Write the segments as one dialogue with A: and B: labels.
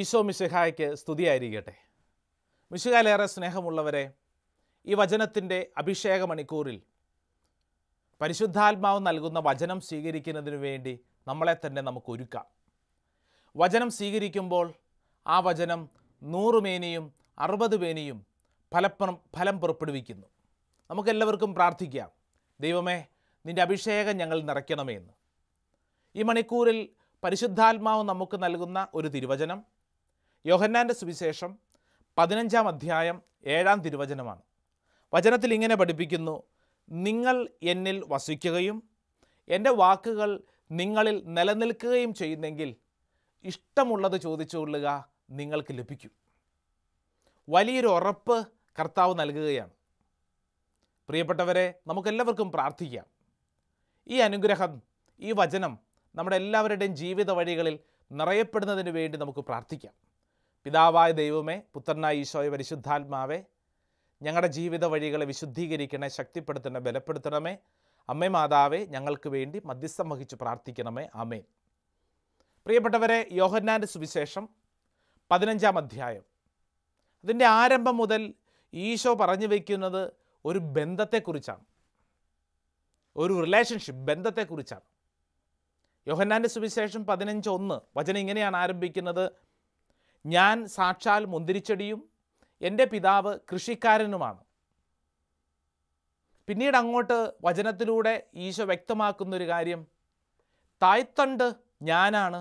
A: ഈശോ മിശിഹായ്ക്ക് സ്തുതിയായിരിക്കട്ടെ മിശിഹായിലേറെ സ്നേഹമുള്ളവരെ ഈ വചനത്തിൻ്റെ അഭിഷേക മണിക്കൂറിൽ പരിശുദ്ധാത്മാവ് നൽകുന്ന വചനം സ്വീകരിക്കുന്നതിനു വേണ്ടി നമ്മളെ തന്നെ നമുക്ക് ഒരുക്കാം വചനം സ്വീകരിക്കുമ്പോൾ ആ വചനം നൂറ് മേനിയും അറുപത് മേനിയും ഫലപ്ര ഫലം പുറപ്പെടുവിക്കുന്നു നമുക്കെല്ലാവർക്കും പ്രാർത്ഥിക്കാം ദൈവമേ നിൻ്റെ അഭിഷേകം ഞങ്ങൾ നിറയ്ക്കണമേ എന്ന് ഈ മണിക്കൂറിൽ പരിശുദ്ധാത്മാവ് നമുക്ക് നൽകുന്ന ഒരു തിരുവചനം യോഹന്നാൻ്റെ സുവിശേഷം പതിനഞ്ചാം അധ്യായം ഏഴാം തിരുവചനമാണ് വചനത്തിൽ ഇങ്ങനെ പഠിപ്പിക്കുന്നു നിങ്ങൾ എന്നിൽ വസിക്കുകയും എൻ്റെ വാക്കുകൾ നിങ്ങളിൽ നിലനിൽക്കുകയും ചെയ്യുന്നെങ്കിൽ ഇഷ്ടമുള്ളത് ചോദിച്ചുകൊള്ളുക നിങ്ങൾക്ക് ലഭിക്കും വലിയൊരു ഉറപ്പ് കർത്താവ് നൽകുകയാണ് പ്രിയപ്പെട്ടവരെ നമുക്കെല്ലാവർക്കും പ്രാർത്ഥിക്കാം ഈ അനുഗ്രഹം ഈ വചനം നമ്മുടെ എല്ലാവരുടെയും ജീവിത വഴികളിൽ നിറയപ്പെടുന്നതിന് വേണ്ടി നമുക്ക് പ്രാർത്ഥിക്കാം പിതാവായ ദൈവമേ പുത്രനായ ഈശോയെ പരിശുദ്ധാത്മാവേ ഞങ്ങളുടെ ജീവിത വഴികളെ വിശുദ്ധീകരിക്കണേ ശക്തിപ്പെടുത്തണേ ബലപ്പെടുത്തണമേ അമ്മേ മാതാവേ ഞങ്ങൾക്ക് വേണ്ടി മധ്യസ്ഥം വഹിച്ച് പ്രാർത്ഥിക്കണമേ അമേ പ്രിയപ്പെട്ടവരെ യോഹന്നാൻ്റെ സുവിശേഷം പതിനഞ്ചാം അധ്യായം അതിൻ്റെ ആരംഭം മുതൽ ഈശോ പറഞ്ഞു വയ്ക്കുന്നത് ഒരു ബന്ധത്തെക്കുറിച്ചാണ് ഒരു റിലേഷൻഷിപ്പ് ബന്ധത്തെക്കുറിച്ചാണ് യോഹന്നാൻ്റെ സുവിശേഷം പതിനഞ്ച് ഒന്ന് വചനം ഇങ്ങനെയാണ് ആരംഭിക്കുന്നത് ഞാൻ സാക്ഷാൽ മുന്തിരിച്ചെടിയും എൻ്റെ പിതാവ് കൃഷിക്കാരനുമാണ് പിന്നീട് അങ്ങോട്ട് വചനത്തിലൂടെ ഈശോ വ്യക്തമാക്കുന്നൊരു കാര്യം തായ്ത്തണ്ട് ഞാനാണ്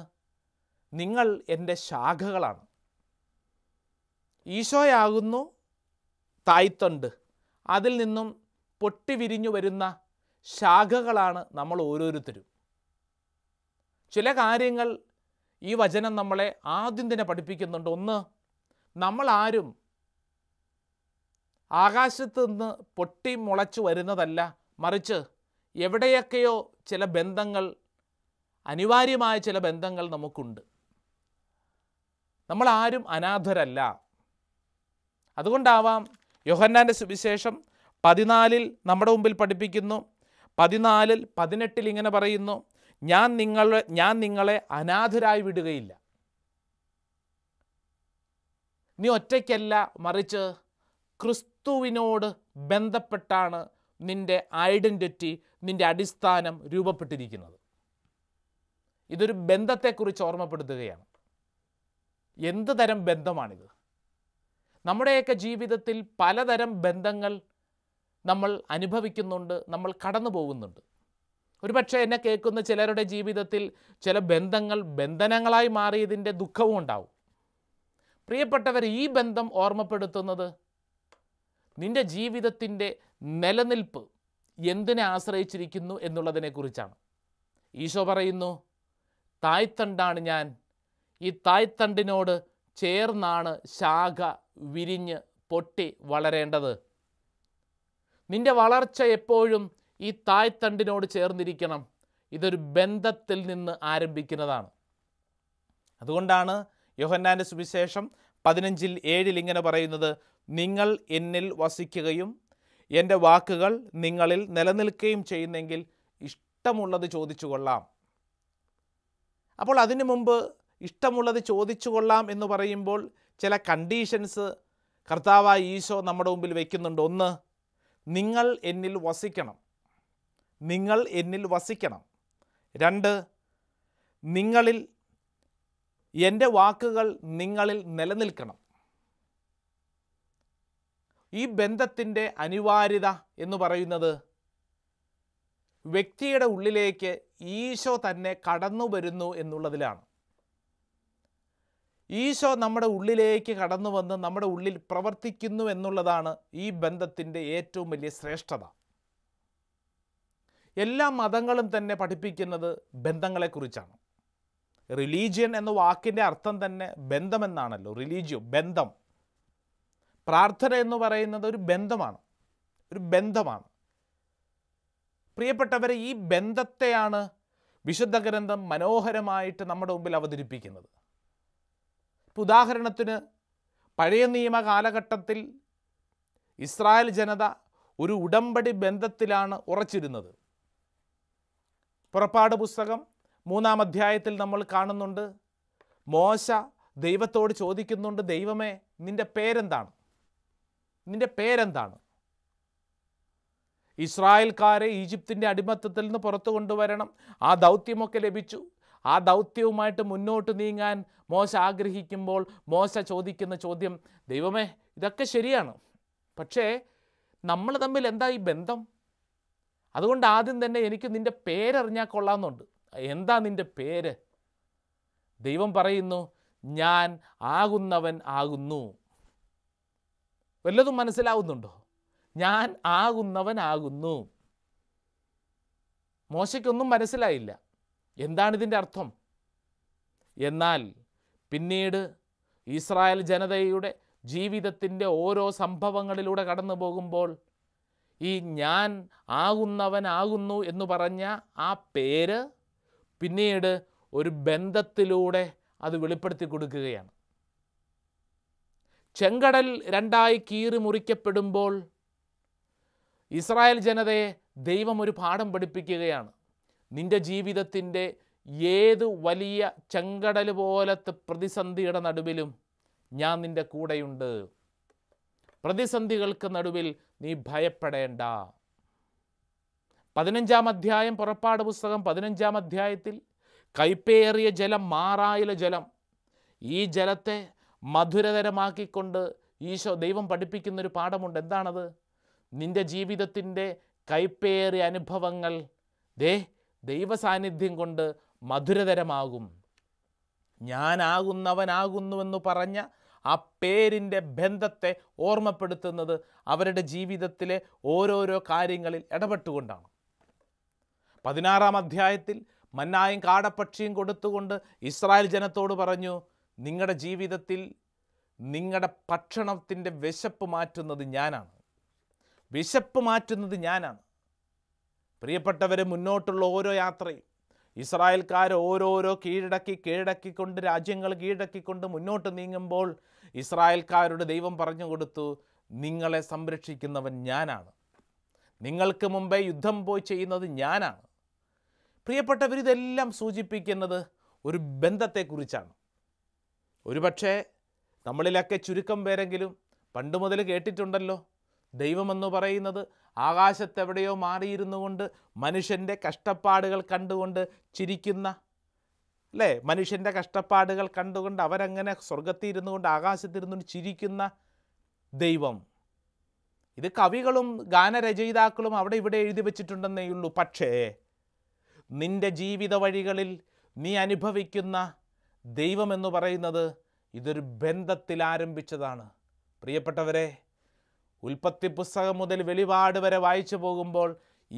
A: നിങ്ങൾ എൻ്റെ ശാഖകളാണ് ഈശോയാകുന്നു തായ്ത്തണ്ട് അതിൽ നിന്നും പൊട്ടിവിരിഞ്ഞു വരുന്ന ശാഖകളാണ് നമ്മൾ ഓരോരുത്തരും ചില കാര്യങ്ങൾ ഈ വചനം നമ്മളെ ആദ്യം തന്നെ പഠിപ്പിക്കുന്നുണ്ട് ഒന്ന് നമ്മൾ ആരും ആകാശത്ത് നിന്ന് പൊട്ടി മുളച്ചു വരുന്നതല്ല മറിച്ച് എവിടെയൊക്കെയോ ചില ബന്ധങ്ങൾ അനിവാര്യമായ ചില ബന്ധങ്ങൾ നമുക്കുണ്ട് നമ്മളാരും അനാഥരല്ല അതുകൊണ്ടാവാം യോഹന്നാൻ്റെ സുവിശേഷം പതിനാലിൽ നമ്മുടെ മുമ്പിൽ പഠിപ്പിക്കുന്നു പതിനാലിൽ പതിനെട്ടിൽ ഇങ്ങനെ പറയുന്നു ഞാൻ നിങ്ങൾ ഞാൻ നിങ്ങളെ അനാഥരായി വിടുകയില്ല നീ ഒറ്റയ്ക്കല്ല മറിച്ച് ക്രിസ്തുവിനോട് ബന്ധപ്പെട്ടാണ് നിൻ്റെ ഐഡൻറ്റിറ്റി നിൻ്റെ അടിസ്ഥാനം രൂപപ്പെട്ടിരിക്കുന്നത് ഇതൊരു ബന്ധത്തെക്കുറിച്ച് ഓർമ്മപ്പെടുത്തുകയാണ് എന്ത് തരം ബന്ധമാണിത് നമ്മുടെയൊക്കെ ജീവിതത്തിൽ പലതരം ബന്ധങ്ങൾ നമ്മൾ അനുഭവിക്കുന്നുണ്ട് നമ്മൾ കടന്നു പോകുന്നുണ്ട് ഒരുപക്ഷെ എന്നെ കേൾക്കുന്ന ചിലരുടെ ജീവിതത്തിൽ ചില ബന്ധങ്ങൾ ബന്ധനങ്ങളായി മാറിയതിൻ്റെ ദുഃഖവും ഉണ്ടാവും പ്രിയപ്പെട്ടവർ ഈ ബന്ധം ഓർമ്മപ്പെടുത്തുന്നത് നിൻ്റെ ജീവിതത്തിൻ്റെ നിലനിൽപ്പ് എന്തിനെ ആശ്രയിച്ചിരിക്കുന്നു എന്നുള്ളതിനെക്കുറിച്ചാണ് ഈശോ പറയുന്നു തായ്ത്തണ്ടാണ് ഞാൻ ഈ തായ്ത്തണ്ടിനോട് ചേർന്നാണ് ശാഖ വിരിഞ്ഞ് പൊട്ടി വളരേണ്ടത് നിന്റെ വളർച്ച എപ്പോഴും ഈ തായ്തണ്ടിനോട് ചേർന്നിരിക്കണം ഇതൊരു ബന്ധത്തിൽ നിന്ന് ആരംഭിക്കുന്നതാണ് അതുകൊണ്ടാണ് യോഹന്നാൻ്റെ സുവിശേഷം പതിനഞ്ചിൽ ഏഴിൽ ഇങ്ങനെ പറയുന്നത് നിങ്ങൾ എന്നിൽ വസിക്കുകയും എൻ്റെ വാക്കുകൾ നിങ്ങളിൽ നിലനിൽക്കുകയും ചെയ്യുന്നെങ്കിൽ ഇഷ്ടമുള്ളത് ചോദിച്ചു കൊള്ളാം അപ്പോൾ അതിനു മുമ്പ് ഇഷ്ടമുള്ളത് ചോദിച്ചു കൊള്ളാം എന്ന് പറയുമ്പോൾ ചില കണ്ടീഷൻസ് കർത്താവായ ഈശോ നമ്മുടെ മുമ്പിൽ വയ്ക്കുന്നുണ്ട് ഒന്ന് നിങ്ങൾ എന്നിൽ വസിക്കണം നിങ്ങൾ എന്നിൽ വസിക്കണം രണ്ട് നിങ്ങളിൽ എൻ്റെ വാക്കുകൾ നിങ്ങളിൽ നിലനിൽക്കണം ഈ ബന്ധത്തിൻ്റെ അനിവാര്യത എന്ന് പറയുന്നത് വ്യക്തിയുടെ ഉള്ളിലേക്ക് ഈശോ തന്നെ കടന്നു വരുന്നു എന്നുള്ളതിലാണ് ഈശോ നമ്മുടെ ഉള്ളിലേക്ക് കടന്നു വന്ന് നമ്മുടെ ഉള്ളിൽ പ്രവർത്തിക്കുന്നു എന്നുള്ളതാണ് ഈ ബന്ധത്തിൻ്റെ ഏറ്റവും വലിയ ശ്രേഷ്ഠത എല്ലാ മതങ്ങളും തന്നെ പഠിപ്പിക്കുന്നത് ബന്ധങ്ങളെക്കുറിച്ചാണ് റിലീജിയൻ എന്ന വാക്കിൻ്റെ അർത്ഥം തന്നെ ബന്ധമെന്നാണല്ലോ റിലീജിയോ ബന്ധം പ്രാർത്ഥന എന്ന് പറയുന്നത് ഒരു ബന്ധമാണ് ഒരു ബന്ധമാണ് പ്രിയപ്പെട്ടവരെ ഈ ബന്ധത്തെയാണ് വിശുദ്ധ ഗ്രന്ഥം മനോഹരമായിട്ട് നമ്മുടെ മുമ്പിൽ അവതരിപ്പിക്കുന്നത് ഇപ്പം ഉദാഹരണത്തിന് പഴയ നിയമ കാലഘട്ടത്തിൽ ഇസ്രായേൽ ജനത ഒരു ഉടമ്പടി ബന്ധത്തിലാണ് ഉറച്ചിരുന്നത് പുറപ്പാട് പുസ്തകം മൂന്നാം അധ്യായത്തിൽ നമ്മൾ കാണുന്നുണ്ട് മോശ ദൈവത്തോട് ചോദിക്കുന്നുണ്ട് ദൈവമേ നിൻ്റെ പേരെന്താണ് നിൻ്റെ പേരെന്താണ് ഇസ്രായേൽക്കാരെ ഈജിപ്തിൻ്റെ അടിമത്തത്തിൽ നിന്ന് പുറത്തു കൊണ്ടുവരണം ആ ദൗത്യമൊക്കെ ലഭിച്ചു ആ ദൗത്യവുമായിട്ട് മുന്നോട്ട് നീങ്ങാൻ മോശ ആഗ്രഹിക്കുമ്പോൾ മോശ ചോദിക്കുന്ന ചോദ്യം ദൈവമേ ഇതൊക്കെ ശരിയാണ് പക്ഷേ നമ്മൾ തമ്മിൽ എന്താ ഈ ബന്ധം അതുകൊണ്ട് ആദ്യം തന്നെ എനിക്ക് നിൻ്റെ പേരറിഞ്ഞാൽ കൊള്ളാമെന്നുണ്ട് എന്താ നിൻ്റെ പേര് ദൈവം പറയുന്നു ഞാൻ ആകുന്നവൻ ആകുന്നു വല്ലതും മനസ്സിലാവുന്നുണ്ടോ ഞാൻ ആകുന്നവൻ ആകുന്നു മോശയ്ക്കൊന്നും മനസ്സിലായില്ല എന്താണിതിൻ്റെ അർത്ഥം എന്നാൽ പിന്നീട് ഇസ്രായേൽ ജനതയുടെ ജീവിതത്തിൻ്റെ ഓരോ സംഭവങ്ങളിലൂടെ കടന്നു പോകുമ്പോൾ ഈ ഞാൻ ആകുന്നവനാകുന്നു എന്ന് പറഞ്ഞ ആ പേര് പിന്നീട് ഒരു ബന്ധത്തിലൂടെ അത് വെളിപ്പെടുത്തി കൊടുക്കുകയാണ് ചെങ്കടൽ രണ്ടായി കീറി മുറിക്കപ്പെടുമ്പോൾ ഇസ്രായേൽ ജനതയെ ദൈവം ഒരു പാഠം പഠിപ്പിക്കുകയാണ് നിൻ്റെ ജീവിതത്തിൻ്റെ ഏത് വലിയ ചെങ്കടൽ പോലത്തെ പ്രതിസന്ധിയുടെ നടുവിലും ഞാൻ നിൻ്റെ കൂടെയുണ്ട് പ്രതിസന്ധികൾക്ക് നടുവിൽ നീ ഭയപ്പെടേണ്ട പതിനഞ്ചാം അധ്യായം പുറപ്പാട് പുസ്തകം പതിനഞ്ചാം അധ്യായത്തിൽ കൈപ്പേറിയ ജലം മാറായില ജലം ഈ ജലത്തെ മധുരതരമാക്കിക്കൊണ്ട് ഈശോ ദൈവം പഠിപ്പിക്കുന്നൊരു പാഠമുണ്ട് എന്താണത് നിൻ്റെ ജീവിതത്തിൻ്റെ കൈപ്പേറിയ അനുഭവങ്ങൾ ദേ ദൈവസാന്നിധ്യം കൊണ്ട് മധുരതരമാകും ഞാനാകുന്നവനാകുന്നുവെന്ന് പറഞ്ഞ ആ പേരിൻ്റെ ബന്ധത്തെ ഓർമ്മപ്പെടുത്തുന്നത് അവരുടെ ജീവിതത്തിലെ ഓരോരോ കാര്യങ്ങളിൽ ഇടപെട്ടുകൊണ്ടാണ് പതിനാറാം അധ്യായത്തിൽ മന്നായും കാടപ്പക്ഷിയും കൊടുത്തുകൊണ്ട് ഇസ്രായേൽ ജനത്തോട് പറഞ്ഞു നിങ്ങളുടെ ജീവിതത്തിൽ നിങ്ങളുടെ ഭക്ഷണത്തിൻ്റെ വിശപ്പ് മാറ്റുന്നത് ഞാനാണ് വിശപ്പ് മാറ്റുന്നത് ഞാനാണ് പ്രിയപ്പെട്ടവരെ മുന്നോട്ടുള്ള ഓരോ യാത്രയും ഇസ്രായേൽക്കാർ ഓരോരോ കീഴടക്കി കീഴടക്കിക്കൊണ്ട് രാജ്യങ്ങൾ കീഴടക്കിക്കൊണ്ട് മുന്നോട്ട് നീങ്ങുമ്പോൾ ഇസ്രായേൽക്കാരുടെ ദൈവം പറഞ്ഞു കൊടുത്തു നിങ്ങളെ സംരക്ഷിക്കുന്നവൻ ഞാനാണ് നിങ്ങൾക്ക് മുമ്പേ യുദ്ധം പോയി ചെയ്യുന്നത് ഞാനാണ് പ്രിയപ്പെട്ടവരിതെല്ലാം ഇതെല്ലാം സൂചിപ്പിക്കുന്നത് ഒരു ബന്ധത്തെക്കുറിച്ചാണ് ഒരുപക്ഷേ നമ്മളിലൊക്കെ ചുരുക്കം പേരെങ്കിലും പണ്ട് മുതൽ കേട്ടിട്ടുണ്ടല്ലോ ദൈവമെന്ന് പറയുന്നത് ആകാശത്തെവിടെയോ മാറിയിരുന്നു കൊണ്ട് മനുഷ്യൻ്റെ കഷ്ടപ്പാടുകൾ കണ്ടുകൊണ്ട് ചിരിക്കുന്ന അല്ലേ മനുഷ്യൻ്റെ കഷ്ടപ്പാടുകൾ കണ്ടുകൊണ്ട് അവരങ്ങനെ സ്വർഗത്തിൽ ഇരുന്നു കൊണ്ട് ആകാശത്തിരുന്നുകൊണ്ട് ചിരിക്കുന്ന ദൈവം ഇത് കവികളും ഗാനരചയിതാക്കളും അവിടെ ഇവിടെ എഴുതി വച്ചിട്ടുണ്ടെന്നേ ഉള്ളൂ പക്ഷേ നിൻ്റെ ജീവിത വഴികളിൽ നീ അനുഭവിക്കുന്ന ദൈവമെന്ന് പറയുന്നത് ഇതൊരു ബന്ധത്തിൽ ആരംഭിച്ചതാണ് പ്രിയപ്പെട്ടവരെ ഉൽപ്പത്തി പുസ്തകം മുതൽ വെളിപാട് വരെ വായിച്ചു പോകുമ്പോൾ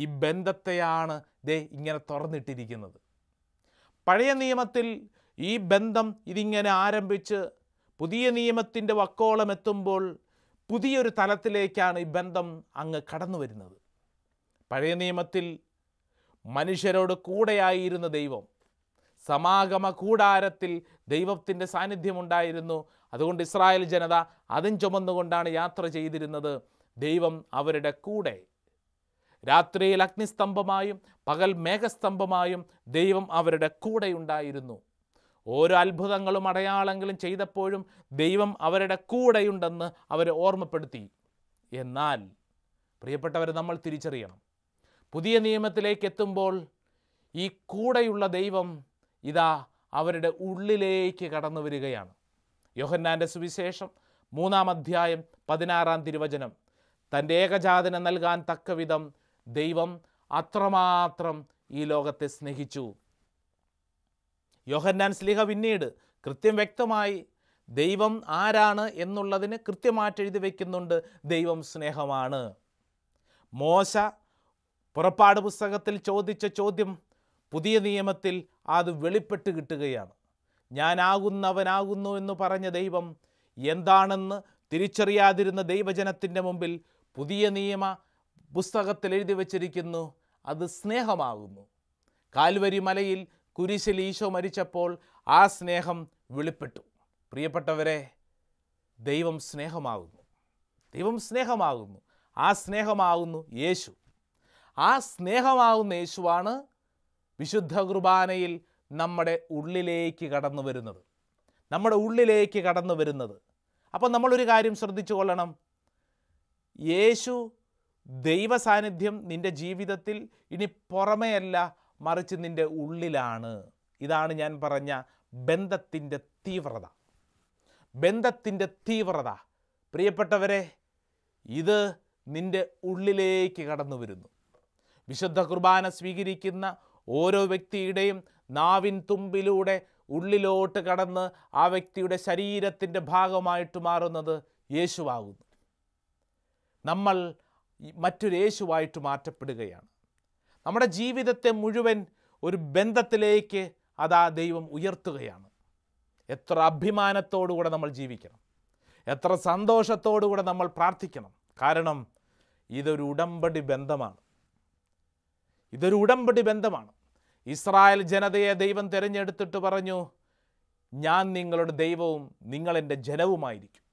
A: ഈ ബന്ധത്തെയാണ് ദേ ഇങ്ങനെ തുറന്നിട്ടിരിക്കുന്നത് പഴയ നിയമത്തിൽ ഈ ബന്ധം ഇതിങ്ങനെ ആരംഭിച്ച് പുതിയ നിയമത്തിൻ്റെ വക്കോളം എത്തുമ്പോൾ പുതിയൊരു തലത്തിലേക്കാണ് ഈ ബന്ധം അങ്ങ് കടന്നു വരുന്നത് പഴയ നിയമത്തിൽ മനുഷ്യരോട് കൂടെയായിരുന്ന ദൈവം സമാഗമ കൂടാരത്തിൽ ദൈവത്തിൻ്റെ സാന്നിധ്യമുണ്ടായിരുന്നു അതുകൊണ്ട് ഇസ്രായേൽ ജനത അതും ചുമന്നുകൊണ്ടാണ് യാത്ര ചെയ്തിരുന്നത് ദൈവം അവരുടെ കൂടെ രാത്രിയിൽ അഗ്നിസ്തംഭമായും പകൽ മേഘസ്തംഭമായും ദൈവം അവരുടെ കൂടെ ഉണ്ടായിരുന്നു ഓരോ അത്ഭുതങ്ങളും അടയാളങ്ങളും ചെയ്തപ്പോഴും ദൈവം അവരുടെ കൂടെയുണ്ടെന്ന് അവരെ ഓർമ്മപ്പെടുത്തി എന്നാൽ പ്രിയപ്പെട്ടവരെ നമ്മൾ തിരിച്ചറിയണം പുതിയ നിയമത്തിലേക്ക് എത്തുമ്പോൾ ഈ കൂടെയുള്ള ദൈവം ഇതാ അവരുടെ ഉള്ളിലേക്ക് കടന്നു വരികയാണ് യോഹന്നാൻ്റെ സുവിശേഷം മൂന്നാം അധ്യായം പതിനാറാം തിരുവചനം തൻ്റെ ഏകജാതനെ നൽകാൻ തക്കവിധം ദൈവം അത്രമാത്രം ഈ ലോകത്തെ സ്നേഹിച്ചു യോഹന്നാൻ സ്ലിഹ പിന്നീട് കൃത്യം വ്യക്തമായി ദൈവം ആരാണ് എന്നുള്ളതിന് കൃത്യമായിട്ട് എഴുതി വയ്ക്കുന്നുണ്ട് ദൈവം സ്നേഹമാണ് മോശ പുറപ്പാട് പുസ്തകത്തിൽ ചോദിച്ച ചോദ്യം പുതിയ നിയമത്തിൽ അത് വെളിപ്പെട്ട് കിട്ടുകയാണ് ഞാനാകുന്നവനാകുന്നു എന്ന് പറഞ്ഞ ദൈവം എന്താണെന്ന് തിരിച്ചറിയാതിരുന്ന ദൈവജനത്തിൻ്റെ മുമ്പിൽ പുതിയ നിയമ പുസ്തകത്തിൽ എഴുതി വച്ചിരിക്കുന്നു അത് സ്നേഹമാകുന്നു കാൽവരി മലയിൽ കുരിശിൽ ഈശോ മരിച്ചപ്പോൾ ആ സ്നേഹം വെളിപ്പെട്ടു പ്രിയപ്പെട്ടവരെ ദൈവം സ്നേഹമാകുന്നു ദൈവം സ്നേഹമാകുന്നു ആ സ്നേഹമാകുന്നു യേശു ആ സ്നേഹമാകുന്ന യേശുവാണ് വിശുദ്ധ കുർബാനയിൽ നമ്മുടെ ഉള്ളിലേക്ക് കടന്നു വരുന്നത് നമ്മുടെ ഉള്ളിലേക്ക് കടന്നു വരുന്നത് അപ്പോൾ നമ്മളൊരു കാര്യം ശ്രദ്ധിച്ചു കൊള്ളണം യേശു ദൈവ സാന്നിധ്യം നിൻ്റെ ജീവിതത്തിൽ ഇനി പുറമേയല്ല മറിച്ച് നിൻ്റെ ഉള്ളിലാണ് ഇതാണ് ഞാൻ പറഞ്ഞ ബന്ധത്തിൻ്റെ തീവ്രത ബന്ധത്തിൻ്റെ തീവ്രത പ്രിയപ്പെട്ടവരെ ഇത് നിൻ്റെ ഉള്ളിലേക്ക് കടന്നു വരുന്നു വിശുദ്ധ കുർബാന സ്വീകരിക്കുന്ന ഓരോ വ്യക്തിയുടെയും നാവിൻ തുമ്പിലൂടെ ഉള്ളിലോട്ട് കടന്ന് ആ വ്യക്തിയുടെ ശരീരത്തിൻ്റെ ഭാഗമായിട്ട് മാറുന്നത് യേശുവാകുന്നു നമ്മൾ മറ്റൊരു യേശുവായിട്ട് മാറ്റപ്പെടുകയാണ് നമ്മുടെ ജീവിതത്തെ മുഴുവൻ ഒരു ബന്ധത്തിലേക്ക് അതാ ദൈവം ഉയർത്തുകയാണ് എത്ര അഭിമാനത്തോടുകൂടെ നമ്മൾ ജീവിക്കണം എത്ര സന്തോഷത്തോടുകൂടെ നമ്മൾ പ്രാർത്ഥിക്കണം കാരണം ഇതൊരു ഉടമ്പടി ബന്ധമാണ് ഇതൊരു ഉടമ്പടി ബന്ധമാണ് ഇസ്രായേൽ ജനതയെ ദൈവം തിരഞ്ഞെടുത്തിട്ട് പറഞ്ഞു ഞാൻ നിങ്ങളുടെ ദൈവവും നിങ്ങളെൻ്റെ ജനവുമായിരിക്കും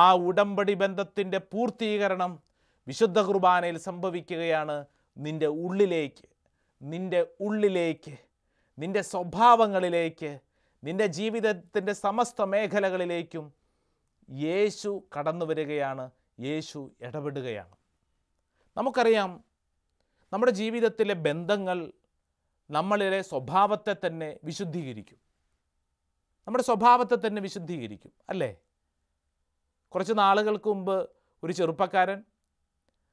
A: ആ ഉടമ്പടി ബന്ധത്തിൻ്റെ പൂർത്തീകരണം വിശുദ്ധ കുർബാനയിൽ സംഭവിക്കുകയാണ് നിൻ്റെ ഉള്ളിലേക്ക് നിൻ്റെ ഉള്ളിലേക്ക് നിൻ്റെ സ്വഭാവങ്ങളിലേക്ക് നിൻ്റെ ജീവിതത്തിൻ്റെ സമസ്ത മേഖലകളിലേക്കും യേശു കടന്നു വരികയാണ് യേശു ഇടപെടുകയാണ് നമുക്കറിയാം നമ്മുടെ ജീവിതത്തിലെ ബന്ധങ്ങൾ നമ്മളിലെ സ്വഭാവത്തെ തന്നെ വിശുദ്ധീകരിക്കും നമ്മുടെ സ്വഭാവത്തെ തന്നെ വിശുദ്ധീകരിക്കും അല്ലേ കുറച്ച് നാളുകൾക്ക് മുമ്പ് ഒരു ചെറുപ്പക്കാരൻ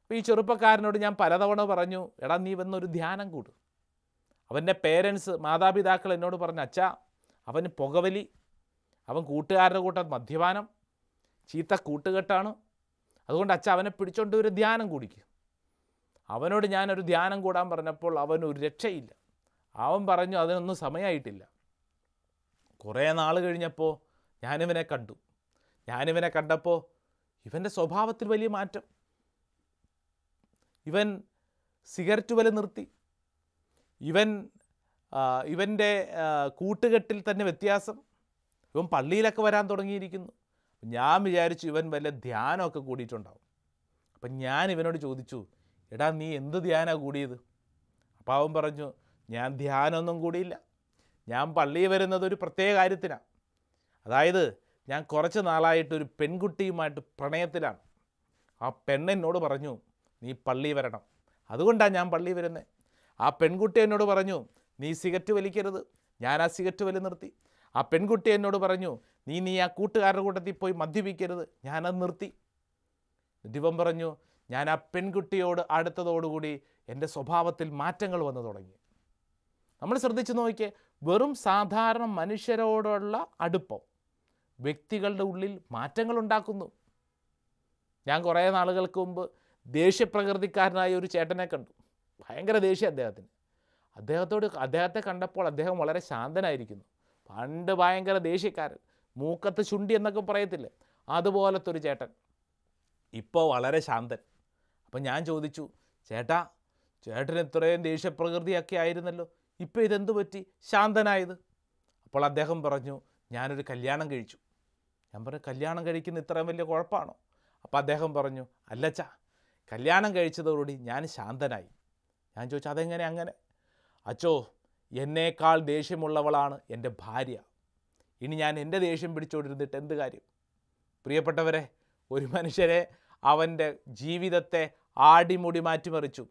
A: അപ്പോൾ ഈ ചെറുപ്പക്കാരനോട് ഞാൻ പലതവണ പറഞ്ഞു എടാ നീ വന്നൊരു ധ്യാനം കൂടും അവൻ്റെ പേരൻസ് മാതാപിതാക്കൾ എന്നോട് പറഞ്ഞ അച്ഛാ അവന് പുകവലി അവൻ കൂട്ടുകാരുടെ കൂട്ടം മദ്യപാനം ചീത്ത കൂട്ടുകെട്ടാണ് അതുകൊണ്ട് അച്ഛ അവനെ പിടിച്ചോണ്ട് ഒരു ധ്യാനം കൂടിക്കും അവനോട് ഞാനൊരു ധ്യാനം കൂടാൻ പറഞ്ഞപ്പോൾ അവനൊരു രക്ഷയില്ല അവൻ പറഞ്ഞു അതിനൊന്നും സമയമായിട്ടില്ല കുറേ നാൾ കഴിഞ്ഞപ്പോൾ ഞാനിവനെ കണ്ടു ഞാനിവനെ കണ്ടപ്പോൾ ഇവൻ്റെ സ്വഭാവത്തിൽ വലിയ മാറ്റം ഇവൻ സിഗരറ്റ് വല നിർത്തി ഇവൻ ഇവൻ്റെ കൂട്ടുകെട്ടിൽ തന്നെ വ്യത്യാസം ഇവൻ പള്ളിയിലൊക്കെ വരാൻ തുടങ്ങിയിരിക്കുന്നു ഞാൻ വിചാരിച്ചു ഇവൻ വല്ല ധ്യാനമൊക്കെ കൂടിയിട്ടുണ്ടാവും അപ്പം ഞാൻ ഇവനോട് ചോദിച്ചു എടാ നീ എന്ത് ധ്യാനമാണ് കൂടിയത് അപ്പം അവൻ പറഞ്ഞു ഞാൻ ധ്യാനമൊന്നും കൂടിയില്ല ഞാൻ പള്ളിയിൽ വരുന്നത് ഒരു പ്രത്യേക കാര്യത്തിനാണ് അതായത് ഞാൻ കുറച്ച് ഒരു പെൺകുട്ടിയുമായിട്ട് പ്രണയത്തിലാണ് ആ പെണ്ണെന്നോട് പറഞ്ഞു നീ പള്ളി വരണം അതുകൊണ്ടാണ് ഞാൻ പള്ളി വരുന്നത് ആ പെൺകുട്ടി എന്നോട് പറഞ്ഞു നീ സിഗരറ്റ് വലിക്കരുത് ഞാൻ ആ സിഗരറ്റ് വലി നിർത്തി ആ പെൺകുട്ടി എന്നോട് പറഞ്ഞു നീ നീ ആ കൂട്ടുകാരുടെ കൂട്ടത്തിൽ പോയി മദ്യപിക്കരുത് ഞാനത് നിർത്തി ദിവം പറഞ്ഞു ഞാൻ ആ പെൺകുട്ടിയോട് അടുത്തതോടുകൂടി എൻ്റെ സ്വഭാവത്തിൽ മാറ്റങ്ങൾ വന്നു തുടങ്ങി നമ്മൾ ശ്രദ്ധിച്ചു നോക്കിയേ വെറും സാധാരണ മനുഷ്യരോടുള്ള അടുപ്പം വ്യക്തികളുടെ ഉള്ളിൽ മാറ്റങ്ങൾ ഉണ്ടാക്കുന്നു ഞാൻ കുറേ നാളുകൾക്ക് മുമ്പ് ദേഷ്യപ്രകൃതിക്കാരനായ ഒരു ചേട്ടനെ കണ്ടു ഭയങ്കര ദേഷ്യം അദ്ദേഹത്തിന് അദ്ദേഹത്തോട് അദ്ദേഹത്തെ കണ്ടപ്പോൾ അദ്ദേഹം വളരെ ശാന്തനായിരിക്കുന്നു പണ്ട് ഭയങ്കര ദേഷ്യക്കാരൻ മൂക്കത്ത് ചുണ്ടി എന്നൊക്കെ പറയത്തില്ലേ അതുപോലത്തെ ഒരു ചേട്ടൻ ഇപ്പോൾ വളരെ ശാന്തൻ അപ്പം ഞാൻ ചോദിച്ചു ചേട്ടാ ചേട്ടൻ ഇത്രയും ദേഷ്യപ്രകൃതിയൊക്കെ ആയിരുന്നല്ലോ ഇപ്പോൾ ഇതെന്തു പറ്റി ശാന്തനായത് അപ്പോൾ അദ്ദേഹം പറഞ്ഞു ഞാനൊരു കല്യാണം കഴിച്ചു ഞാൻ പറഞ്ഞു കല്യാണം കഴിക്കുന്ന ഇത്രയും വലിയ കുഴപ്പമാണോ അപ്പോൾ അദ്ദേഹം പറഞ്ഞു അല്ലച്ചാ കല്യാണം കഴിച്ചതോടുകൂടി ഞാൻ ശാന്തനായി ഞാൻ ചോദിച്ചു അതെങ്ങനെ അങ്ങനെ അച്ചോ എന്നേക്കാൾ ദേഷ്യമുള്ളവളാണ് എൻ്റെ ഭാര്യ ഇനി ഞാൻ എൻ്റെ ദേഷ്യം പിടിച്ചോണ്ടിരുന്നിട്ട് എന്ത് കാര്യം പ്രിയപ്പെട്ടവരെ ഒരു മനുഷ്യരെ അവൻ്റെ ജീവിതത്തെ ആടിമുടി മാറ്റിമറിച്ചു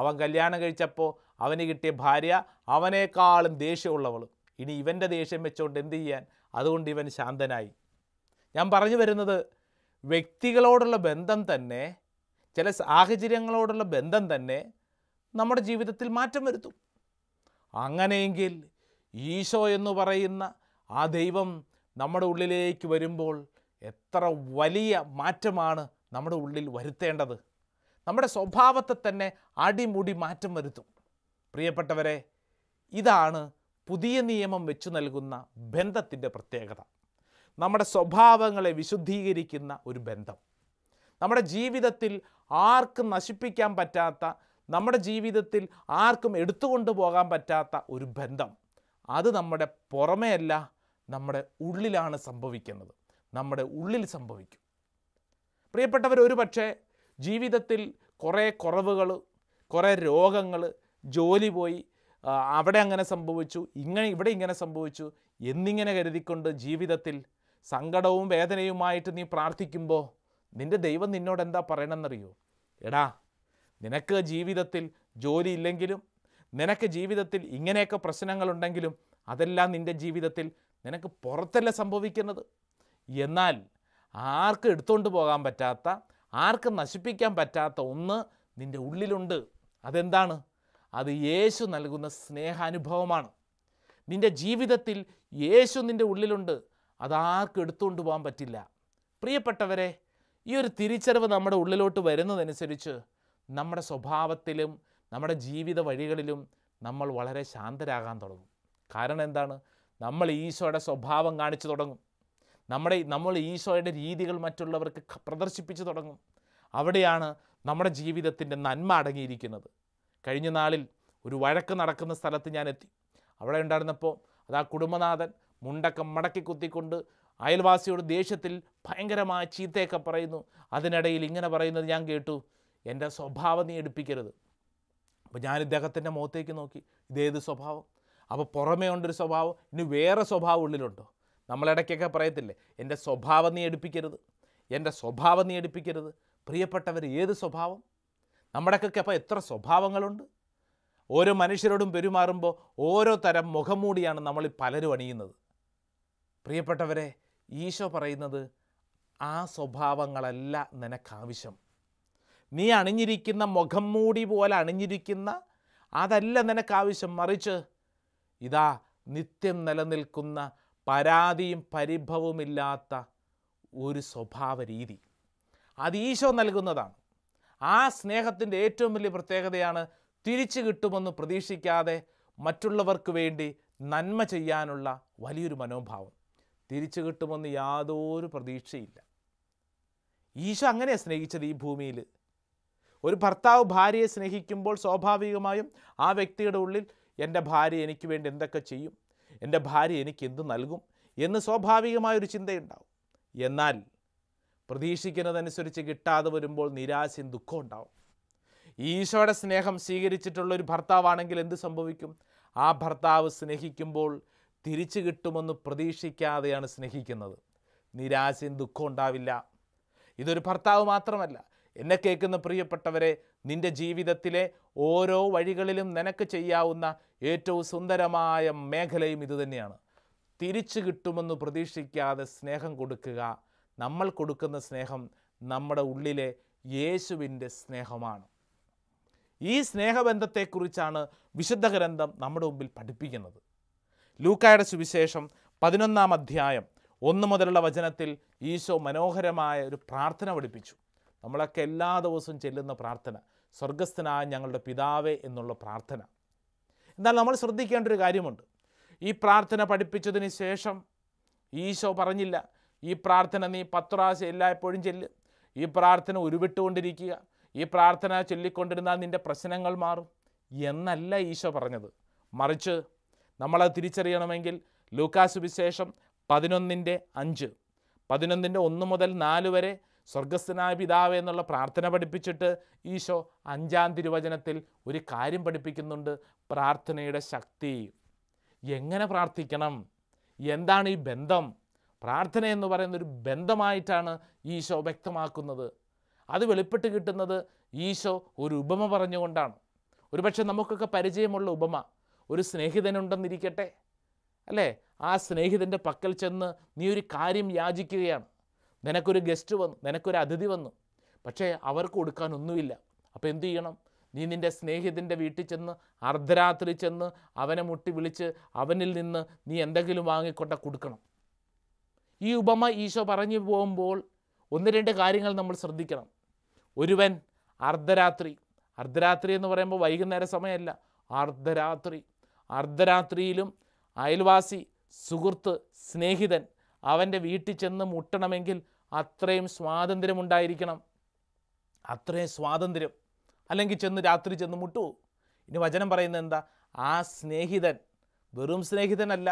A: അവൻ കല്യാണം കഴിച്ചപ്പോൾ അവന് കിട്ടിയ ഭാര്യ അവനേക്കാളും ദേഷ്യമുള്ളവൾ ഇനി ഇവൻ്റെ ദേഷ്യം വെച്ചുകൊണ്ട് എന്ത് ചെയ്യാൻ അതുകൊണ്ട് ഇവൻ ശാന്തനായി ഞാൻ പറഞ്ഞു വരുന്നത് വ്യക്തികളോടുള്ള ബന്ധം തന്നെ ചില സാഹചര്യങ്ങളോടുള്ള ബന്ധം തന്നെ നമ്മുടെ ജീവിതത്തിൽ മാറ്റം വരുത്തും അങ്ങനെയെങ്കിൽ ഈശോ എന്ന് പറയുന്ന ആ ദൈവം നമ്മുടെ ഉള്ളിലേക്ക് വരുമ്പോൾ എത്ര വലിയ മാറ്റമാണ് നമ്മുടെ ഉള്ളിൽ വരുത്തേണ്ടത് നമ്മുടെ സ്വഭാവത്തെ തന്നെ അടിമുടി മാറ്റം വരുത്തും പ്രിയപ്പെട്ടവരെ ഇതാണ് പുതിയ നിയമം വെച്ചു നൽകുന്ന ബന്ധത്തിൻ്റെ പ്രത്യേകത നമ്മുടെ സ്വഭാവങ്ങളെ വിശുദ്ധീകരിക്കുന്ന ഒരു ബന്ധം നമ്മുടെ ജീവിതത്തിൽ ആർക്കും നശിപ്പിക്കാൻ പറ്റാത്ത നമ്മുടെ ജീവിതത്തിൽ ആർക്കും എടുത്തുകൊണ്ടു പോകാൻ പറ്റാത്ത ഒരു ബന്ധം അത് നമ്മുടെ പുറമേയല്ല നമ്മുടെ ഉള്ളിലാണ് സംഭവിക്കുന്നത് നമ്മുടെ ഉള്ളിൽ സംഭവിക്കും പ്രിയപ്പെട്ടവർ ഒരു പക്ഷേ ജീവിതത്തിൽ കുറേ കുറവുകൾ കുറേ രോഗങ്ങൾ ജോലി പോയി അവിടെ അങ്ങനെ സംഭവിച്ചു ഇങ്ങനെ ഇവിടെ ഇങ്ങനെ സംഭവിച്ചു എന്നിങ്ങനെ കരുതിക്കൊണ്ട് ജീവിതത്തിൽ സങ്കടവും വേദനയുമായിട്ട് നീ പ്രാർത്ഥിക്കുമ്പോൾ നിൻ്റെ ദൈവം നിന്നോട് എന്താ പറയണമെന്നറിയോ എടാ നിനക്ക് ജീവിതത്തിൽ ജോലി ഇല്ലെങ്കിലും നിനക്ക് ജീവിതത്തിൽ ഇങ്ങനെയൊക്കെ പ്രശ്നങ്ങളുണ്ടെങ്കിലും അതെല്ലാം നിൻ്റെ ജീവിതത്തിൽ നിനക്ക് പുറത്തല്ല സംഭവിക്കുന്നത് എന്നാൽ ആർക്കും എടുത്തുകൊണ്ട് പോകാൻ പറ്റാത്ത ആർക്കും നശിപ്പിക്കാൻ പറ്റാത്ത ഒന്ന് നിൻ്റെ ഉള്ളിലുണ്ട് അതെന്താണ് അത് യേശു നൽകുന്ന സ്നേഹാനുഭവമാണ് നിൻ്റെ ജീവിതത്തിൽ യേശു നിൻ്റെ ഉള്ളിലുണ്ട് അതാർക്കും എടുത്തുകൊണ്ട് പോകാൻ പറ്റില്ല പ്രിയപ്പെട്ടവരെ ഈ ഒരു തിരിച്ചറിവ് നമ്മുടെ ഉള്ളിലോട്ട് വരുന്നതനുസരിച്ച് നമ്മുടെ സ്വഭാവത്തിലും നമ്മുടെ ജീവിത വഴികളിലും നമ്മൾ വളരെ ശാന്തരാകാൻ തുടങ്ങും കാരണം എന്താണ് നമ്മൾ ഈശോയുടെ സ്വഭാവം കാണിച്ചു തുടങ്ങും നമ്മുടെ നമ്മൾ ഈശോയുടെ രീതികൾ മറ്റുള്ളവർക്ക് പ്രദർശിപ്പിച്ചു തുടങ്ങും അവിടെയാണ് നമ്മുടെ ജീവിതത്തിൻ്റെ നന്മ അടങ്ങിയിരിക്കുന്നത് കഴിഞ്ഞ നാളിൽ ഒരു വഴക്ക് നടക്കുന്ന സ്ഥലത്ത് ഞാൻ എത്തി അവിടെ ഉണ്ടായിരുന്നപ്പോൾ അത് ആ കുടുംബനാഥൻ മുണ്ടക്കം മടക്കി കുത്തിക്കൊണ്ട് അയൽവാസിയോട് ദേഷ്യത്തിൽ ഭയങ്കരമായ ചീത്തയൊക്കെ പറയുന്നു അതിനിടയിൽ ഇങ്ങനെ പറയുന്നത് ഞാൻ കേട്ടു എൻ്റെ സ്വഭാവം നീ എടുപ്പിക്കരുത് അപ്പോൾ ഞാൻ ഇദ്ദേഹത്തിൻ്റെ മുഖത്തേക്ക് നോക്കി ഇതേത് സ്വഭാവം അപ്പോൾ പുറമേ ഉണ്ടൊരു സ്വഭാവം ഇനി വേറെ സ്വഭാവം ഉള്ളിലുണ്ടോ നമ്മളിടയ്ക്കൊക്കെ പറയത്തില്ലേ എൻ്റെ സ്വഭാവം നീ എടുപ്പിക്കരുത് എൻ്റെ സ്വഭാവം നീ എടുപ്പിക്കരുത് പ്രിയപ്പെട്ടവർ ഏത് സ്വഭാവം നമ്മുടെയൊക്കെ അപ്പോൾ എത്ര സ്വഭാവങ്ങളുണ്ട് ഓരോ മനുഷ്യരോടും പെരുമാറുമ്പോൾ ഓരോ തരം മുഖംമൂടിയാണ് നമ്മൾ പലരും അണിയുന്നത് പ്രിയപ്പെട്ടവരെ ഈശോ പറയുന്നത് ആ സ്വഭാവങ്ങളല്ല നിനക്കാവശ്യം നീ അണിഞ്ഞിരിക്കുന്ന മുഖം മൂടി പോലെ അണിഞ്ഞിരിക്കുന്ന അതല്ല നിനക്കാവശ്യം മറിച്ച് ഇതാ നിത്യം നിലനിൽക്കുന്ന പരാതിയും പരിഭവമില്ലാത്ത ഒരു സ്വഭാവ രീതി അത് ഈശോ നൽകുന്നതാണ് ആ സ്നേഹത്തിൻ്റെ ഏറ്റവും വലിയ പ്രത്യേകതയാണ് തിരിച്ചു കിട്ടുമെന്ന് പ്രതീക്ഷിക്കാതെ മറ്റുള്ളവർക്ക് വേണ്ടി നന്മ ചെയ്യാനുള്ള വലിയൊരു മനോഭാവം തിരിച്ചു കിട്ടുമെന്ന് യാതൊരു പ്രതീക്ഷയില്ല ഈശോ അങ്ങനെ സ്നേഹിച്ചത് ഈ ഭൂമിയിൽ ഒരു ഭർത്താവ് ഭാര്യയെ സ്നേഹിക്കുമ്പോൾ സ്വാഭാവികമായും ആ വ്യക്തിയുടെ ഉള്ളിൽ എൻ്റെ ഭാര്യ എനിക്ക് വേണ്ടി എന്തൊക്കെ ചെയ്യും എൻ്റെ ഭാര്യ എനിക്ക് എന്ത് നൽകും എന്ന് സ്വാഭാവികമായൊരു ചിന്തയുണ്ടാവും എന്നാൽ പ്രതീക്ഷിക്കുന്നതനുസരിച്ച് കിട്ടാതെ വരുമ്പോൾ നിരാശയും ദുഃഖവും ഉണ്ടാവും ഈശോയുടെ സ്നേഹം സ്വീകരിച്ചിട്ടുള്ള ഒരു ഭർത്താവാണെങ്കിൽ എന്ത് സംഭവിക്കും ആ ഭർത്താവ് സ്നേഹിക്കുമ്പോൾ തിരിച്ചു കിട്ടുമെന്ന് പ്രതീക്ഷിക്കാതെയാണ് സ്നേഹിക്കുന്നത് നിരാശയും ദുഃഖം ഉണ്ടാവില്ല ഇതൊരു ഭർത്താവ് മാത്രമല്ല എന്നെ കേൾക്കുന്ന പ്രിയപ്പെട്ടവരെ നിന്റെ ജീവിതത്തിലെ ഓരോ വഴികളിലും നിനക്ക് ചെയ്യാവുന്ന ഏറ്റവും സുന്ദരമായ മേഖലയും ഇതുതന്നെയാണ് തിരിച്ചു കിട്ടുമെന്ന് പ്രതീക്ഷിക്കാതെ സ്നേഹം കൊടുക്കുക നമ്മൾ കൊടുക്കുന്ന സ്നേഹം നമ്മുടെ ഉള്ളിലെ യേശുവിൻ്റെ സ്നേഹമാണ് ഈ സ്നേഹബന്ധത്തെക്കുറിച്ചാണ് വിശുദ്ധ ഗ്രന്ഥം നമ്മുടെ മുമ്പിൽ പഠിപ്പിക്കുന്നത് ലൂക്കായുടെ സുവിശേഷം പതിനൊന്നാം അധ്യായം ഒന്ന് മുതലുള്ള വചനത്തിൽ ഈശോ മനോഹരമായ ഒരു പ്രാർത്ഥന പഠിപ്പിച്ചു നമ്മളൊക്കെ എല്ലാ ദിവസവും ചെല്ലുന്ന പ്രാർത്ഥന സ്വർഗസ്ഥനായ ഞങ്ങളുടെ പിതാവേ എന്നുള്ള പ്രാർത്ഥന എന്നാൽ നമ്മൾ ശ്രദ്ധിക്കേണ്ട ഒരു കാര്യമുണ്ട് ഈ പ്രാർത്ഥന പഠിപ്പിച്ചതിന് ശേഷം ഈശോ പറഞ്ഞില്ല ഈ പ്രാർത്ഥന നീ പത്ത് പ്രാവശ്യം എല്ലായ്പ്പോഴും ചെല്ല് ഈ പ്രാർത്ഥന ഉരുവിട്ടുകൊണ്ടിരിക്കുക ഈ പ്രാർത്ഥന ചൊല്ലിക്കൊണ്ടിരുന്നാൽ നിൻ്റെ പ്രശ്നങ്ങൾ മാറും എന്നല്ല ഈശോ പറഞ്ഞത് മറിച്ച് നമ്മളത് തിരിച്ചറിയണമെങ്കിൽ ലൂക്കാസ് വിശേഷം പതിനൊന്നിൻ്റെ അഞ്ച് പതിനൊന്നിൻ്റെ ഒന്ന് മുതൽ നാല് വരെ സ്വർഗസ്ഥനായ പിതാവ് എന്നുള്ള പ്രാർത്ഥന പഠിപ്പിച്ചിട്ട് ഈശോ അഞ്ചാം തിരുവചനത്തിൽ ഒരു കാര്യം പഠിപ്പിക്കുന്നുണ്ട് പ്രാർത്ഥനയുടെ ശക്തി എങ്ങനെ പ്രാർത്ഥിക്കണം എന്താണ് ഈ ബന്ധം പ്രാർത്ഥന എന്ന് പറയുന്ന ഒരു ബന്ധമായിട്ടാണ് ഈശോ വ്യക്തമാക്കുന്നത് അത് വെളിപ്പെട്ട് കിട്ടുന്നത് ഈശോ ഒരു ഉപമ പറഞ്ഞുകൊണ്ടാണ് ഒരുപക്ഷെ നമുക്കൊക്കെ പരിചയമുള്ള ഉപമ ഒരു സ്നേഹിതനുണ്ടെന്നിരിക്കട്ടെ അല്ലേ ആ സ്നേഹിതൻ്റെ പക്കൽ ചെന്ന് നീ ഒരു കാര്യം യാചിക്കുകയാണ് നിനക്കൊരു ഗസ്റ്റ് വന്നു നിനക്കൊരു അതിഥി വന്നു പക്ഷേ അവർക്ക് കൊടുക്കാനൊന്നുമില്ല ഒന്നുമില്ല അപ്പോൾ എന്തു ചെയ്യണം നീ നിൻ്റെ സ്നേഹിതൻ്റെ വീട്ടിൽ ചെന്ന് അർദ്ധരാത്രി ചെന്ന് അവനെ മുട്ടി വിളിച്ച് അവനിൽ നിന്ന് നീ എന്തെങ്കിലും വാങ്ങിക്കൊണ്ട കൊടുക്കണം ഈ ഉപമ ഈശോ പറഞ്ഞു പോകുമ്പോൾ ഒന്ന് രണ്ട് കാര്യങ്ങൾ നമ്മൾ ശ്രദ്ധിക്കണം ഒരുവൻ അർദ്ധരാത്രി അർദ്ധരാത്രി എന്ന് പറയുമ്പോൾ വൈകുന്നേര സമയമല്ല അർദ്ധരാത്രി അർദ്ധരാത്രിയിലും അയൽവാസി സുഹൃത്ത് സ്നേഹിതൻ അവൻ്റെ വീട്ടിൽ ചെന്ന് മുട്ടണമെങ്കിൽ അത്രയും സ്വാതന്ത്ര്യം ഉണ്ടായിരിക്കണം അത്രയും സ്വാതന്ത്ര്യം അല്ലെങ്കിൽ ചെന്ന് രാത്രി ചെന്ന് മുട്ടൂ ഇനി വചനം പറയുന്നത് എന്താ ആ സ്നേഹിതൻ വെറും സ്നേഹിതനല്ല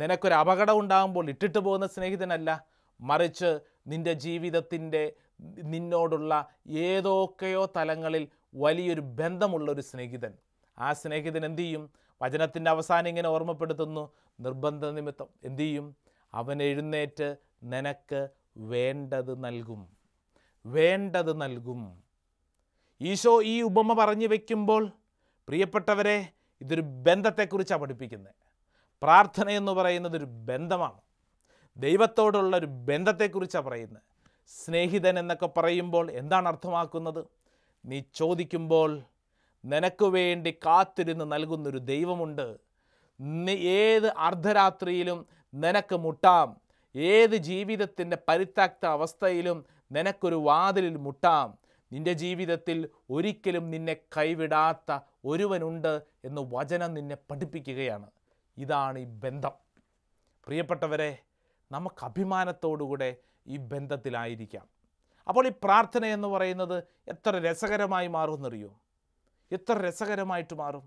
A: നിനക്കൊരു അപകടം ഉണ്ടാകുമ്പോൾ ഇട്ടിട്ട് പോകുന്ന സ്നേഹിതനല്ല മറിച്ച് നിൻ്റെ ജീവിതത്തിൻ്റെ നിന്നോടുള്ള ഏതൊക്കെയോ തലങ്ങളിൽ വലിയൊരു ബന്ധമുള്ള ഒരു സ്നേഹിതൻ ആ സ്നേഹിതൻ എന്തു ചെയ്യും വചനത്തിൻ്റെ അവസാനം ഇങ്ങനെ ഓർമ്മപ്പെടുത്തുന്നു നിർബന്ധ നിമിത്തം എന്തു ചെയ്യും അവൻ എഴുന്നേറ്റ് നിനക്ക് വേണ്ടത് നൽകും വേണ്ടത് നൽകും ഈശോ ഈ ഉപമ പറഞ്ഞു വയ്ക്കുമ്പോൾ പ്രിയപ്പെട്ടവരെ ഇതൊരു ബന്ധത്തെക്കുറിച്ചാണ് പഠിപ്പിക്കുന്നത് പ്രാർത്ഥന എന്ന് പറയുന്നത് ഒരു ബന്ധമാണ് ദൈവത്തോടുള്ള ഒരു ബന്ധത്തെക്കുറിച്ചാണ് പറയുന്നത് സ്നേഹിതൻ എന്നൊക്കെ പറയുമ്പോൾ എന്താണ് അർത്ഥമാക്കുന്നത് നീ ചോദിക്കുമ്പോൾ നിനക്ക് വേണ്ടി കാത്തിരുന്ന് നൽകുന്നൊരു ദൈവമുണ്ട് ഏത് അർദ്ധരാത്രിയിലും നിനക്ക് മുട്ടാം ഏത് ജീവിതത്തിൻ്റെ പരിത്താക്ത അവസ്ഥയിലും നിനക്കൊരു വാതിലിൽ മുട്ടാം നിൻ്റെ ജീവിതത്തിൽ ഒരിക്കലും നിന്നെ കൈവിടാത്ത ഒരുവനുണ്ട് എന്ന് വചനം നിന്നെ പഠിപ്പിക്കുകയാണ് ഇതാണ് ഈ ബന്ധം പ്രിയപ്പെട്ടവരെ നമുക്ക് അഭിമാനത്തോടുകൂടെ ഈ ബന്ധത്തിലായിരിക്കാം അപ്പോൾ ഈ പ്രാർത്ഥന എന്ന് പറയുന്നത് എത്ര രസകരമായി മാറുമെന്നറിയോ എത്ര രസകരമായിട്ട് മാറും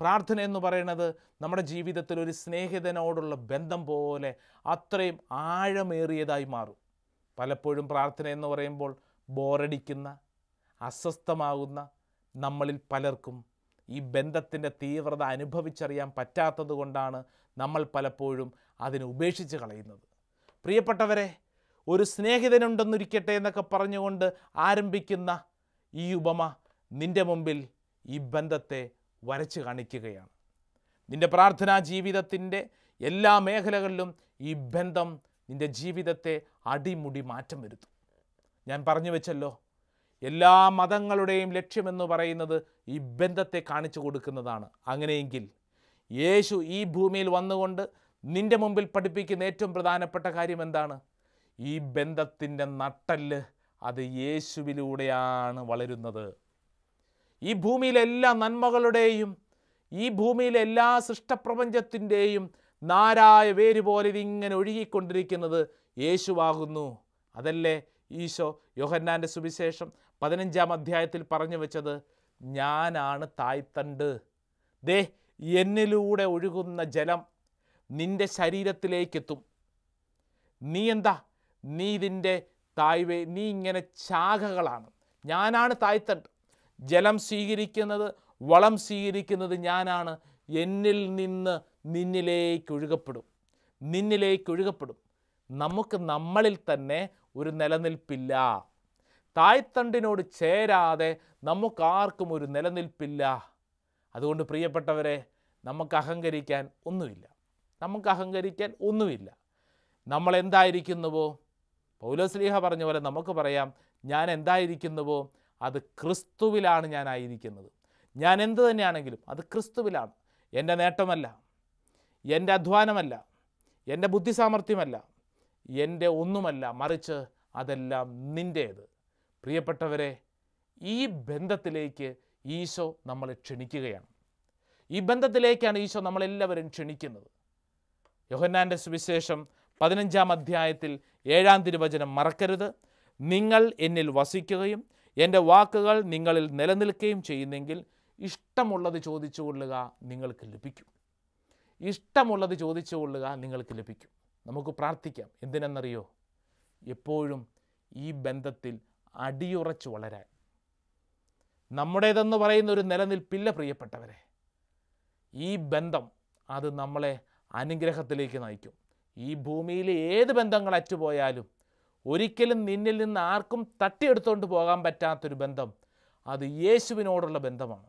A: പ്രാർത്ഥന എന്ന് പറയുന്നത് നമ്മുടെ ജീവിതത്തിൽ ഒരു സ്നേഹിതനോടുള്ള ബന്ധം പോലെ അത്രയും ആഴമേറിയതായി മാറും പലപ്പോഴും പ്രാർത്ഥന എന്ന് പറയുമ്പോൾ ബോറടിക്കുന്ന അസ്വസ്ഥമാകുന്ന നമ്മളിൽ പലർക്കും ഈ ബന്ധത്തിൻ്റെ തീവ്രത അനുഭവിച്ചറിയാൻ പറ്റാത്തത് കൊണ്ടാണ് നമ്മൾ പലപ്പോഴും അതിനെ ഉപേക്ഷിച്ച് കളയുന്നത് പ്രിയപ്പെട്ടവരെ ഒരു സ്നേഹിതനുണ്ടെന്നിരിക്കട്ടെ എന്നൊക്കെ പറഞ്ഞുകൊണ്ട് ആരംഭിക്കുന്ന ഈ ഉപമ നിൻ്റെ മുമ്പിൽ ഈ ബന്ധത്തെ വരച്ചു കാണിക്കുകയാണ് നിൻ്റെ പ്രാർത്ഥനാ ജീവിതത്തിൻ്റെ എല്ലാ മേഖലകളിലും ഈ ബന്ധം നിൻ്റെ ജീവിതത്തെ അടിമുടി മാറ്റം വരുത്തും ഞാൻ പറഞ്ഞു വെച്ചല്ലോ എല്ലാ മതങ്ങളുടെയും ലക്ഷ്യമെന്ന് പറയുന്നത് ഈ ബന്ധത്തെ കാണിച്ചു കൊടുക്കുന്നതാണ് അങ്ങനെയെങ്കിൽ യേശു ഈ ഭൂമിയിൽ വന്നുകൊണ്ട് നിൻ്റെ മുമ്പിൽ പഠിപ്പിക്കുന്ന ഏറ്റവും പ്രധാനപ്പെട്ട കാര്യം എന്താണ് ഈ ബന്ധത്തിൻ്റെ നട്ടല് അത് യേശുവിലൂടെയാണ് വളരുന്നത് ഈ ഭൂമിയിലെ എല്ലാ നന്മകളുടെയും ഈ ഭൂമിയിലെ എല്ലാ സൃഷ്ടപ്രപഞ്ചത്തിൻ്റെയും നാരായ വേര് പോലെ ഇതിങ്ങനെ ഒഴുകിക്കൊണ്ടിരിക്കുന്നത് യേശുവാകുന്നു അതല്ലേ ഈശോ യോഹന്നാൻ്റെ സുവിശേഷം പതിനഞ്ചാം അധ്യായത്തിൽ പറഞ്ഞു വെച്ചത് ഞാനാണ് തായ്തണ്ട് ദേ എന്നിലൂടെ ഒഴുകുന്ന ജലം നിൻ്റെ ശരീരത്തിലേക്കെത്തും നീ എന്താ നീ ഇതിൻ്റെ തായ്വേ നീ ഇങ്ങനെ ശാഖകളാണ് ഞാനാണ് തായ്തണ്ട് ജലം സ്വീകരിക്കുന്നത് വളം സ്വീകരിക്കുന്നത് ഞാനാണ് എന്നിൽ നിന്ന് നിന്നിലേക്ക് ഒഴുകപ്പെടും നിന്നിലേക്ക് ഒഴുകപ്പെടും നമുക്ക് നമ്മളിൽ തന്നെ ഒരു നിലനിൽപ്പില്ല തായ്ത്തണ്ടിനോട് ചേരാതെ നമുക്കാർക്കും ഒരു നിലനിൽപ്പില്ല അതുകൊണ്ട് പ്രിയപ്പെട്ടവരെ നമുക്ക് അഹങ്കരിക്കാൻ ഒന്നുമില്ല നമുക്ക് അഹങ്കരിക്കാൻ ഒന്നുമില്ല നമ്മൾ എന്തായിരിക്കുന്നുവോ പൗലോസ്ലീഹ പറഞ്ഞ പോലെ നമുക്ക് പറയാം ഞാൻ എന്തായിരിക്കുന്നുവോ അത് ക്രിസ്തുവിലാണ് ഞാനായിരിക്കുന്നത് ഞാൻ എന്ത് തന്നെയാണെങ്കിലും അത് ക്രിസ്തുവിലാണ് എൻ്റെ നേട്ടമല്ല എൻ്റെ അധ്വാനമല്ല എൻ്റെ ബുദ്ധിസാമർഥ്യമല്ല എൻ്റെ ഒന്നുമല്ല മറിച്ച് അതെല്ലാം നിൻ്റേത് പ്രിയപ്പെട്ടവരെ ഈ ബന്ധത്തിലേക്ക് ഈശോ നമ്മളെ ക്ഷണിക്കുകയാണ് ഈ ബന്ധത്തിലേക്കാണ് ഈശോ നമ്മളെല്ലാവരും ക്ഷണിക്കുന്നത് യോഹന്നാൻ്റെ സുവിശേഷം പതിനഞ്ചാം അധ്യായത്തിൽ ഏഴാം തിരുവചനം മറക്കരുത് നിങ്ങൾ എന്നിൽ വസിക്കുകയും എൻ്റെ വാക്കുകൾ നിങ്ങളിൽ നിലനിൽക്കുകയും ചെയ്യുന്നെങ്കിൽ ഇഷ്ടമുള്ളത് ചോദിച്ചു കൊള്ളുക നിങ്ങൾക്ക് ലഭിക്കും ഇഷ്ടമുള്ളത് ചോദിച്ചു കൊള്ളുക നിങ്ങൾക്ക് ലഭിക്കും നമുക്ക് പ്രാർത്ഥിക്കാം എന്തിനെന്നറിയോ എപ്പോഴും ഈ ബന്ധത്തിൽ അടിയുറച്ചു വളരാൻ നമ്മുടേതെന്ന് പറയുന്ന ഒരു നിലനിൽപ്പില്ല പ്രിയപ്പെട്ടവരെ ഈ ബന്ധം അത് നമ്മളെ അനുഗ്രഹത്തിലേക്ക് നയിക്കും ഈ ഭൂമിയിലെ ഏത് ബന്ധങ്ങൾ അറ്റുപോയാലും ഒരിക്കലും നിന്നിൽ നിന്ന് ആർക്കും തട്ടിയെടുത്തുകൊണ്ട് പോകാൻ പറ്റാത്തൊരു ബന്ധം അത് യേശുവിനോടുള്ള ബന്ധമാണ്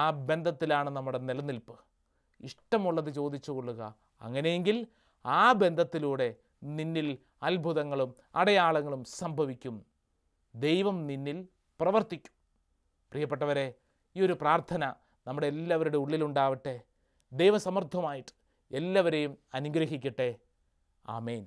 A: ആ ബന്ധത്തിലാണ് നമ്മുടെ നിലനിൽപ്പ് ഇഷ്ടമുള്ളത് ചോദിച്ചു കൊള്ളുക അങ്ങനെയെങ്കിൽ ആ ബന്ധത്തിലൂടെ നിന്നിൽ അത്ഭുതങ്ങളും അടയാളങ്ങളും സംഭവിക്കും ദൈവം നിന്നിൽ പ്രവർത്തിക്കും പ്രിയപ്പെട്ടവരെ ഈ ഒരു പ്രാർത്ഥന നമ്മുടെ എല്ലാവരുടെ ഉള്ളിലുണ്ടാവട്ടെ ദൈവസമർത്ഥമായിട്ട് എല്ലാവരെയും അനുഗ്രഹിക്കട്ടെ ആമേൻ